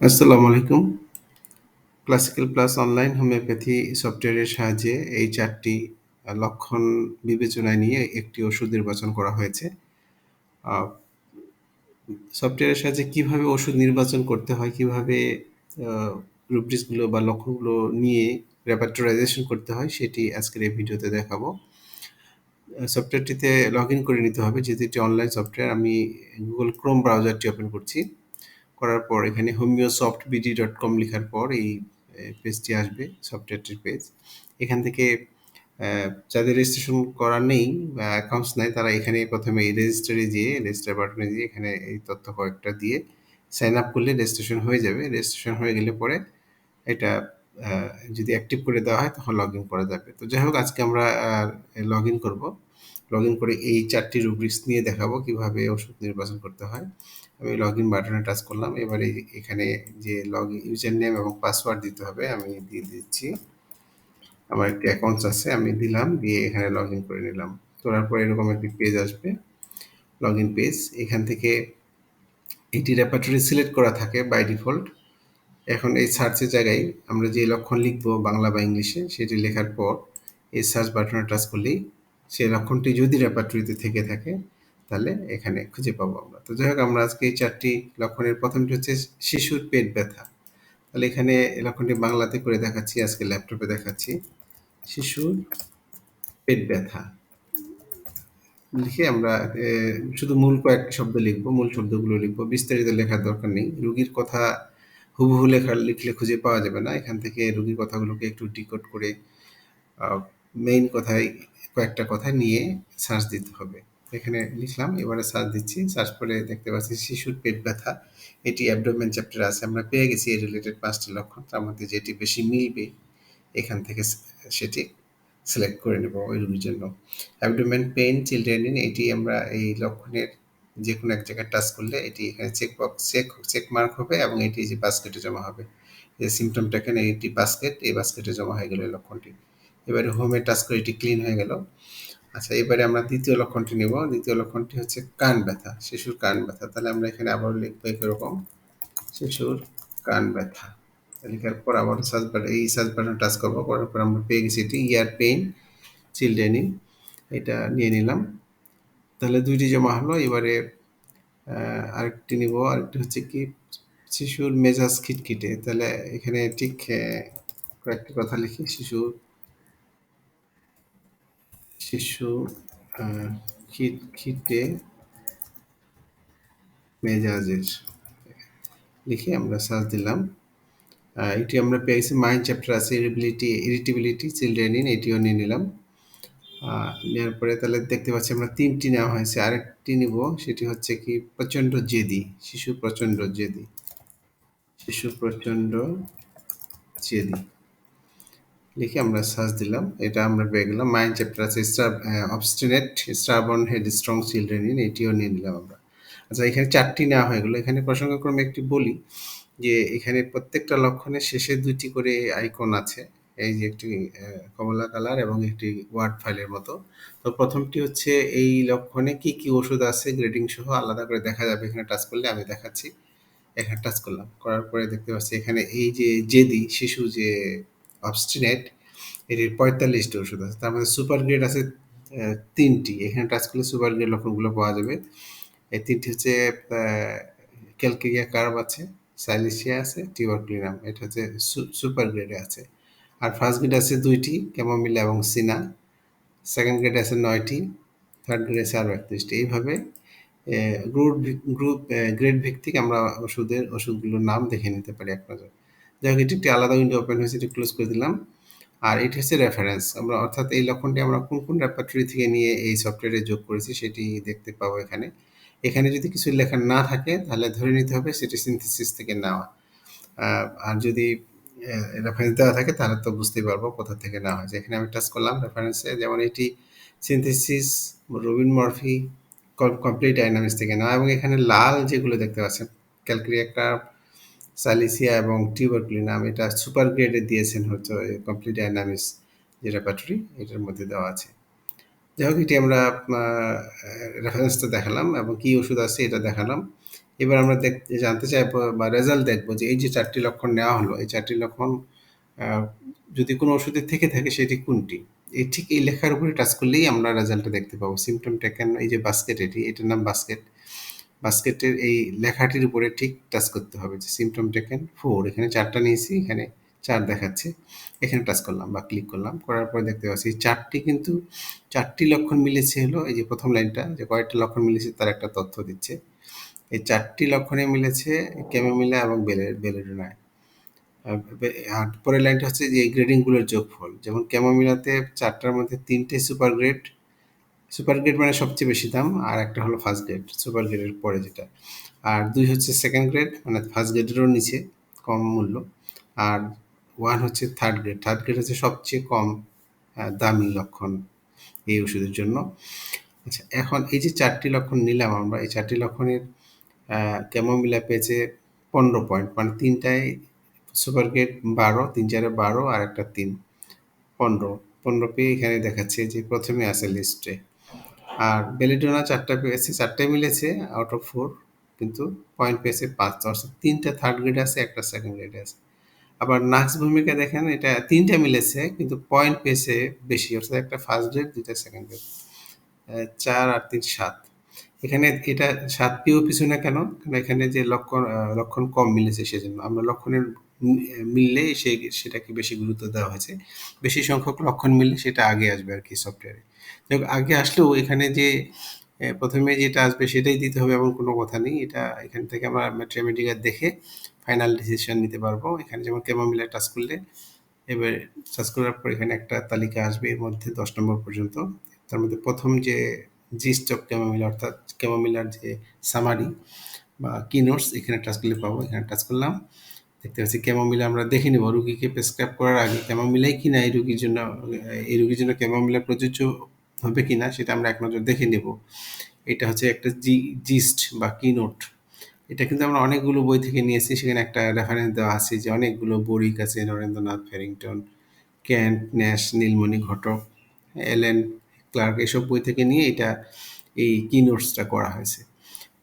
আসসালামু আলাইকুম। Classical plus online homeopathy সফটওয়্যারের সাহায্যে এই চারটি লক্ষণ বিবেচনায় নিয়ে একটি ওষুধ নির্বাচন করা হয়েছে। সফটওয়্যারের সাহায্যে কীভাবে ওষুধ নির্বাচন করতে হয়, কীভাবে আ রুব্রিক্সগুলো বা লক্ষণগুলো নিয়ে রেপার্টরাইজেশন করতে হয় সেটি আজকের এই ভিডিওতে দেখাবো। সফটওয়্যারটিতে লগইন করে নিতে হবে যেহেতু এটি অনলাইন সফটওয়্যার। আমি গুগল ক্রোম ব্রাউজারটি ওপেন করছি। করার পর এখানে homeo soft BD dot com লেখার পর এই পেজটি আসবে, সফটওয়্যারটির পেজ। এখান থেকে যাদের রেজিস্ট্রেশন করা নেই বা অ্যাকাউন্টস নাই তারা এখানে প্রথমে এই রেজিস্টারে যেয়ে রেজিস্টার বাটনে যেয়ে এখানে এই তথ্য কয়েকটা দিয়ে সাইন আপ করলে রেজিস্ট্রেশন হয়ে যাবে। রেজিস্ট্রেশন হয়ে গেলে পরে এটা যদি অ্যাক্টিভ করে দেওয়া হয় তখন লগ ইন করা যাবে। তো যাই হোক আজকে আমরা লগ ইন করব লগ ইন করে এই ৪ টি রুব্রিক্স নিয়ে দেখাবো কীভাবে ওষুধ নির্বাচন করতে হয়। আমি লগ ইন বাটনে টাচ করলাম। এবারে এখানে যে লগ ইউজার নেম এবং পাসওয়ার্ড দিতে হবে আমি দিয়ে দিচ্ছি। আমার একটি অ্যাকাউন্টস আছে আমি দিলাম, দিয়ে এখানে লগ ইন করে নিলাম। করার পর এরকম একটি পেজ আসবে, লগ ইন পেজ। এখান থেকে এটি রেপার্টরি সিলেক্ট করা থাকে বাই ডিফল্ট। এখন এই সার্চের জায়গায় আমরা যে লক্ষণ লিখব বাংলা বা ইংলিশে সেটি লেখার পর এই সার্চ বাটনে টাচ করলেই সেই লক্ষণটি যদি রেপার্টরিতে থেকে থাকে তাহলে এখানে খুঁজে পাবো আমরা। তো যাই হোক আমরা আজকে এই ৪ টি লক্ষণের প্রথমটি হচ্ছে শিশুর পেট ব্যথা। তাহলে এখানে লক্ষণটি বাংলাতে করে দেখাচ্ছি, আজকে ল্যাপটপে দেখাচ্ছি। শিশুর পেট ব্যথা। লিখে আমরা শুধু মূল কয়েকটি শব্দ লিখব, মূল শব্দগুলো লিখব। বিস্তারিত লেখার দরকার নেই। রুগীর কথা হুবহু লেখা লিখলে খুঁজে পাওয়া যাবে না। এখান থেকে রুগীর কথাগুলোকে একটু ডিকোড করে মেইন কথায় কয়েকটা কথা নিয়ে সার্চ দিতে হবে। এখানে লিখলাম, এবারে সার্চ দিচ্ছি। সার্চ করে দেখতে পাচ্ছি শিশুর পেট ব্যথা। এটি অ্যাবডোমেন চ্যাপ্টারে আছে। আমরা পেয়ে গেছি এই রিলেটেড ৫ টি লক্ষণ। তার মধ্যে যেটি বেশি মিলবে এখান থেকে সেটি সিলেক্ট করে নেব ওই রোগীর জন্য। অ্যাবডোমেন পেইন চিলড্রেন ইন এটি আমরা এই লক্ষণের যে কোনো এক জায়গায় টাচ করলে এটি এখানে check box check check mark হবে এবং এটি যে বাস্কেটে জমা হবে। এই সিম্পটমটা এখানে এটি বাস্কেট, এই বাস্কেটে জমা হয়ে গেল লক্ষণটি। এবারে হোমে টাচ করে এটি ক্লিন হয়ে গেল। আচ্ছা এবারে আমরা দ্বিতীয় লক্ষণটি নেব। দ্বিতীয় লক্ষণটি হচ্ছে কান ব্যথা, শিশুর কান ব্যথা। তাহলে আমরা এখানে আবারও লিখব এরকম শিশুর কান ব্যথা। লেখার পর আবার সার্চ বাটন এই সার্চ বাটনে টাচ করব। করার পর আমরা পেয়ে গেছি এটি ইয়ার পেইন চিলড্রেন ইন এটা নিয়ে নিলাম। তাহলে দুইটি জমা হলো। এবারে আরেকটি নিব। আরেকটি হচ্ছে কি শিশুর মেজাজ খিটখিটে। তাহলে এখানে ঠিক কয়েকটি কথা লিখি শিশুর শিশু খিটখিটে মেজাজের লিখে আমরা সার্চ দিলাম। এটি আমরা পেয়েছি মাইন্ড চ্যাপ্টার আছে ইরিবিলিটি ইরিটেবিলিটি চিলড্রেন ইন এটিও নিয়ে নিলাম। নেওয়ার পরে তাহলে দেখতে পাচ্ছি আমরা তিনটি নেওয়া হয়েছে। আরেকটি নিব সেটি হচ্ছে কি প্রচণ্ড জেদি, শিশু প্রচণ্ড জেদি। শিশু প্রচণ্ড জেদি। লিখে আমরা সার্চ দিলাম। এটা আমরা পেয়ে গেলাম। মাইন্ড চ্যাপ্টার আছে star obstinate, stubborn, headstrong children in এটিও নিয়ে নিলাম আমরা। আচ্ছা এখানে ৪ টি নেওয়া হয়ে গেলো এখানে প্রসঙ্গক্রমে একটি বলি যে এখানে প্রত্যেকটা লক্ষণের শেষে ২ টি করে আইকন আছে। এই যে একটি কমলা কালার এবং একটি ওয়ার্ড ফাইলের মতো। তো প্রথমটি হচ্ছে এই লক্ষণে কি, কি ওষুধ আছে গ্রেডিং সহ আলাদা করে দেখা যাবে এখানে টাচ করলে আমি দেখাচ্ছি। এখানে টাচ করলাম। করার পরে দেখতে পাচ্ছি এখানে এই যে জেদি শিশু যে অবস্টিনেট এটির পঁয়তাল্লিশটি ওষুধ আছে। তার মধ্যে সুপার গ্রেড আছে তিনটি এখানে টাচ করলে সুপার গ্রেড লক্ষণগুলো পাওয়া যাবে। এই তিনটি হচ্ছে ক্যালকেরিয়া কার্ভ আছে, সাইলেসিয়া আছে, টিউবারকুলিনাম এটা হচ্ছে সুপার গ্রেডে আছে। আর ফার্স্ট গ্রেড আছে দুইটি ক্যামোমিলা এবং সিনা। সেকেন্ড গ্রেড আছে নয়টি থার্ড গ্রেড আছে আরও একত্রিশটি এইভাবে গ্রুপ গ্রুপ গ্রেড ভিত্তিক আমরা ওষুধের ওষুধগুলোর নাম দেখে নিতে পারি এক নজরে। যাই হোক এটি একটি আলাদা উইন্ডো ওপেন হয়েছে এটি ক্লোজ করে দিলাম। আর এটি হচ্ছে রেফারেন্স। আমরা অর্থাৎ এই লক্ষণটি আমরা কোন, কোন রেপার্টরি থেকে নিয়ে এই সফটওয়্যারে যোগ করেছি সেটি দেখতে পাবো এখানে। এখানে যদি কিছু লেখা না থাকে তাহলে ধরে নিতে হবে সেটি সিনথেসিস থেকে নেওয়া। আর যদি রেফারেন্স দেওয়া থাকে তাহলে তো বুঝতেই পারব কোথা থেকে নেওয়া হয়েছে। এখানে আমি টাচ করলাম রেফারেন্সে যেমন এটি সিনথেসিস, রবিন মরফি, কম কমপ্লিট ডায়নামিক্স থেকে নেওয়া এবং এখানে লাল যেগুলো দেখতে পাচ্ছেন কার্ভ, সালিসিয়া এবং টিউবারকুলিনাম এটা সুপার গ্রেডে দিয়েছেন হচ্ছে কমপ্লিট ডায়নামিক্স যে রেপার্টরি এটার মধ্যে দেওয়া আছে। যাই হোক, এটি আমরা রেফারেন্সটা দেখালাম এবং কী ওষুধ আছে এটা দেখালাম। এবার আমরা দেখ, জানতে চাইব বা রেজাল্ট দেখব যে এই যে চারটি লক্ষণ নেওয়া হলো, এই চারটি লক্ষণ যদি কোনো ওষুধে থেকে থাকে সেটি কোনটি এই ঠিক এই লেখার উপরে টাচ করলেই আমরা রেজাল্টটা দেখতে পাবো সিমটম টেকেন এই যে বাস্কেট এটি, এটার নাম বাস্কেট বাস্কেটের এই লেখাটির উপরে ঠিক টাচ করতে হবে যে সিমটম টেকেন ফোর এখানে চারটা নিয়েছি, এখানে চার দেখাচ্ছে। এখানে টাচ করলাম বা ক্লিক করলাম, করার পরে দেখতে পাচ্ছি চারটি কিন্তু চারটি লক্ষণ মিলেছে হলো, এই যে প্রথম লাইনটা, যে কয়েকটা লক্ষণ মিলেছে তার একটা তথ্য দিচ্ছে। এই চারটি লক্ষণে মিলেছে ক্যামোমিলা এবং বেলে বেলেডোনায় আর পরের লাইনটা হচ্ছে যে গ্রেডিংগুলোর যোগফল, যেমন ক্যামোমিলাতে চারটার মধ্যে তিনটে সুপার গ্রেড সুপার গ্রেড মানে সবচেয়ে বেশি দাম, আর একটা হলো ফার্স্ট গ্রেড সুপার গ্রেডের পরে যেটা। আর দুই হচ্ছে সেকেন্ড গ্রেড মানে ফার্স্ট গ্রেডেরও নিচে, কম মূল্য। আর ওয়ান হচ্ছে থার্ড গ্রেড থার্ড গ্রেড হচ্ছে সবচেয়ে কম দামি লক্ষণ এই ওষুধের জন্য। আচ্ছা এখন এই যে চারটি লক্ষণ নিলাম আমরা, এই চারটি লক্ষণের ক্যামোমিলা পেয়েছে পনেরো পয়েন্ট মানে তিনটায় সুপার গ্রেড বারো, তিন চারে বারো, আর একটা তিন। পনেরো পনেরো পেয়ে এখানে দেখাচ্ছে যে প্রথমে আছে লিস্টে আর বেলিডোনা চারটা পেয়েছে চারটায় মিলেছে আউট অফ ফোর কিন্তু পয়েন্ট পেয়েছে পাঁচ। অর্থাৎ তিনটা থার্ড গ্রেড আছে, একটা সেকেন্ড গ্রেড আছে। আবার নাক্স ভূমিকা দেখেন, এটা তিনটা মিলেছে, কিন্তু পয়েন্ট পেয়েছে বেশি, অর্থাৎ একটা ফার্স্ট গ্রেড দুইটা সেকেন্ড গ্রেড চার আর তিন, সাত। এখানে এটা সাত পিছু না কেন? এখানে যে লক্ষণ লক্ষণ কম মিলেছে, সেজন্য। আমরা লক্ষণের মিললে সে, সেটাকে বেশি গুরুত্ব দেওয়া হয়েছে। বেশি সংখ্যক লক্ষণ মিললে সেটা আগে আসবে আর কি সফটওয়্যারে আগে আসলেও এখানে যে প্রথমে যেটা আসবে সেটাই দিতে হবে এমন কোনো কথা নেই। এটা এখান থেকে আমরা ম্যাট্রিমেটিকা দেখে ফাইনাল ডিসিশন নিতে পারব। এখানে যেমন কেমোমিলা টাচ করলে, এবার টাচ করার পর এখানে একটা তালিকা আসবে এর মধ্যে দশ নম্বর পর্যন্ত। তার মধ্যে প্রথম যে জিস্ট অফ ক্যামোমিলা অর্থাৎ ক্যামোমিলার যে সামারি বা কিনোটস এখানে টাচ করলে পাবো। এখানে টাচ করলাম। দেখতে পাচ্ছি ক্যামোমিলা আমরা দেখে নেব। রুগীকে প্রেসক্রাইব করার আগে ক্যামোমিলাই কিনা এই রুগীর জন্য, এই রুগীর জন্য ক্যামোমিলা প্রযোজ্য হবে কিনা সেটা আমরা এক নজর দেখে নেব। এটা হচ্ছে একটা জি, জিস্ট বা কিনোট। এটা কিন্তু আমরা অনেকগুলো বই থেকে নিয়েছি সেখানে একটা রেফারেন্স দেওয়া আছে যে অনেকগুলো বরিক আছে Narendranath, Farrington Kent Nash, Nilmoni, Ghatak, Allen, Clarke এসব বই থেকে নিয়ে এটা, এই কি নোটসটা করা হয়েছে।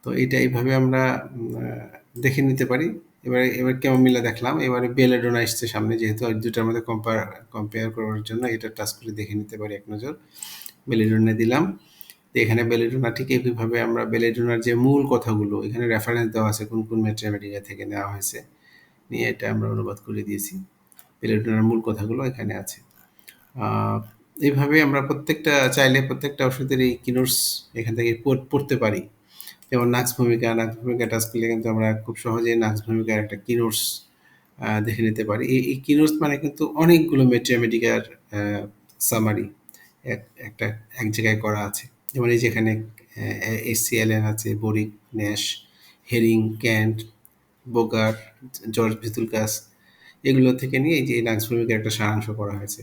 তো এটা এইভাবে আমরা দেখে নিতে পারি। এবারে, এবার কেমন মিলা দেখলাম। এবারে বেলেডোনা এসছে সামনে যেহেতু, আর দুটার মধ্যে কম্পেয়ার কম্পেয়ার করার জন্য এটা টাচ করে দেখে নিতে পারি এক নজর। বেলেডোনা দিলাম। তো এখানে বেলেডোনা ঠিক এইভাবে আমরা বেলেডোনার যে মূল কথাগুলো, এখানে রেফারেন্স দেওয়া আছে কোন কোন ম্যাথমেটিকা থেকে নেওয়া হয়েছে। নিয়ে এটা আমরা অনুবাদ করে দিয়েছি। বেলেডোনার মূল কথাগুলো এখানে আছে। এইভাবে আমরা প্রত্যেকটা, চাইলে প্রত্যেকটা ওষুধের এই কিনোটস এখান থেকে পড়তে পারি। যেমন নাক্স ভূমিকা নাক্স ভূমিকা টাচ করলে কিন্তু আমরা খুব সহজে নাক্স ভূমিকার একটা কিনোটস দেখে নিতে পারি। এই কিনোটস মানে কিন্তু অনেকগুলো ম্যাথমেটিকার সামারি একটা, এক জায়গায় করা আছে। যেমন এই যেখানে এসসিএলএন আছে Boericke Nash Hering Kent Boger George Vithoulkas এগুলো থেকে নিয়ে এই যে নাক্স ভূমিকার একটা সারাংশ করা হয়েছে।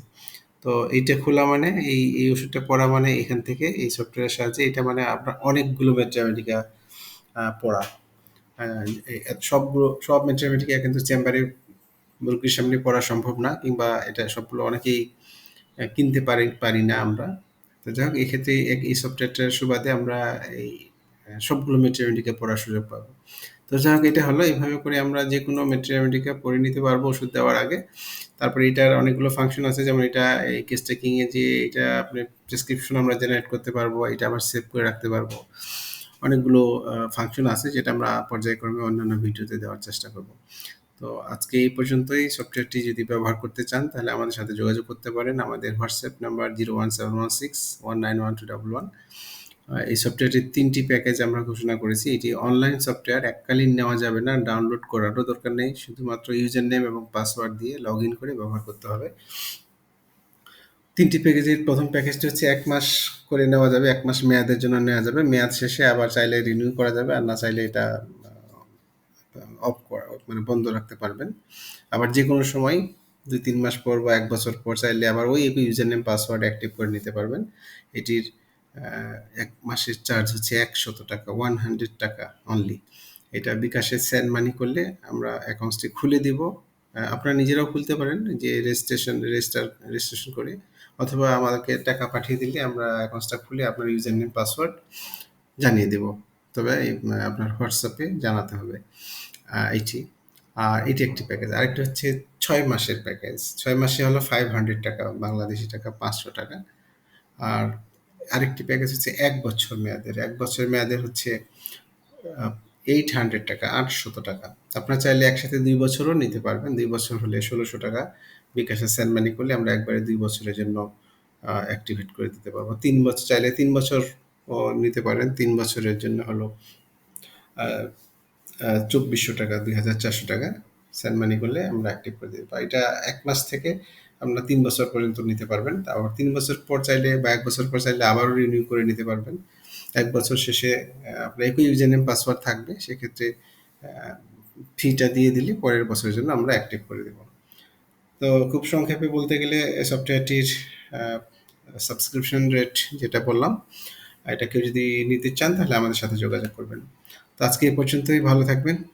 তো এইটা খোলা মানে এই এই ওষুধটা পড়া মানে এখান থেকে এই সফটওয়্যারের সাহায্যে এটা মানে আপনার অনেকগুলো ম্যাথমেটিকা পড়া। সবগুলো, সব ম্যাথমেটিকা কিন্তু চেম্বারে রোগীর সামনে পড়া সম্ভব না, কিংবা এটা সবগুলো অনেকেই কিনতে পারি পারি না আমরা। তো যাই হোক, এক্ষেত্রে এই সফটওয়্যারটার সুবাদে আমরা এই সবগুলো ম্যাথমেটিকা পড়ার সুযোগ পাবো। তো যাই হোক, এটা হলো। এইভাবে করে আমরা যে কোনো ম্যাথমেটিকা পড়ে নিতে পারব ওষুধ দেওয়ার আগে। তারপরে এটার অনেকগুলো ফাংশন আছে, যেমন এটা এই কেস টেকিংয়ে যে এটা আপনি প্রেসক্রিপশন আমরা জেনারেট করতে পারব, এটা আবার সেভ করে রাখতে পারব। অনেকগুলো ফাংশন আছে যেটা আমরা পর্যায়ক্রমে অন্যান্য ভিডিওতে দেওয়ার চেষ্টা করব। তো আজকে এই পর্যন্তই। সফটওয়্যারটি যদি ব্যবহার করতে চান, তাহলে আমাদের সাথে যোগাযোগ করতে পারেন। আমাদের WhatsApp number zero one seven one six one nine one two double one এই সফটওয়্যারটির তিনটি প্যাকেজ আমরা ঘোষণা করেছি। এটি অনলাইন সফটওয়্যার এককালীন নেওয়া যাবে না ডাউনলোড করারও দরকার নেই। শুধুমাত্র ইউজার নেম এবং পাসওয়ার্ড দিয়ে লগ ইন করে ব্যবহার করতে হবে। তিনটি প্যাকেজের প্রথম প্যাকেজটি হচ্ছে এক মাস করে নেওয়া যাবে, এক মাস মেয়াদের জন্য নেওয়া যাবে। মেয়াদ শেষে আবার চাইলে রিনিউ করা যাবে, আর না চাইলে এটা অফ করা মানে বন্ধ রাখতে পারবেন। আবার যে কোনো সময় দুই তিন মাস পর বা এক বছর পর চাইলে আবার ওই ইউজার নেম পাসওয়ার্ড অ্যাক্টিভ করে নিতে পারবেন। এটির এক মাসের চার্জ হচ্ছে একশত টাকা ওয়ান হান্ড্রেড টাকা অনলি এটা বিকাশে সেন্ড মানি করলে আমরা অ্যাকাউন্টসটি খুলে দিব। আপনারা নিজেরাও খুলতে পারেন যে রেজিস্ট্রেশন রেজিস্টার রেজিস্ট্রেশন করে, অথবা আমাদেরকে টাকা পাঠিয়ে দিলে আমরা অ্যাকাউন্টসটা খুলে আপনার ইউজার নেম পাসওয়ার্ড জানিয়ে দেব। তবে আপনার হোয়াটসঅ্যাপে জানাতে হবে। এইটি। আর এটি একটি প্যাকেজ আরেকটা হচ্ছে ছয় মাসের প্যাকেজ ছয় মাসে হলো ফাইভ হান্ড্রেড টাকা, বাংলাদেশি টাকা পাঁচশো টাকা। আর আরেকটি প্যাকেজ হচ্ছে এক বছর মেয়াদের। এক বছর মেয়াদের হচ্ছে এইট হান্ড্রেড টাকা, আটশত টাকা। আপনার চাইলে একসাথে দুই বছরও নিতে পারবেন। দুই বছর হলে ষোলোশো টাকা বিকাশে সেন্ড মানি করলে আমরা একবারে দুই বছরের জন্য অ্যাক্টিভেট করে দিতে পারব। তিন বছর চাইলে তিন বছর নিতে পারেন। তিন বছরের জন্য হলো চব্বিশশো টাকা, দুই হাজার চারশো টাকা সেন্ড মানি করলে আমরা অ্যাক্টিভ করে দিতে পারি এটা এক মাস থেকে আপনারা তিন বছর পর্যন্ত নিতে পারবেন। আবার তিন বছর পর চাইলে বা এক বছর পর চাইলে আবারও রিনিউ করে নিতে পারবেন। এক বছর শেষে আপনার একই ইউজার পাসওয়ার্ড থাকবে। সেক্ষেত্রে ফিটা দিয়ে দিলে পরের বছরের জন্য আমরা অ্যাক্টিভ করে দেব। তো খুব সংক্ষেপে বলতে গেলে সফটওয়্যারটির সাবস্ক্রিপশন রেট যেটা বললাম, এটা কেউ যদি নিতে চান তাহলে আমাদের সাথে যোগাযোগ করবেন। তো আজকে এ পর্যন্তই। ভালো থাকবেন।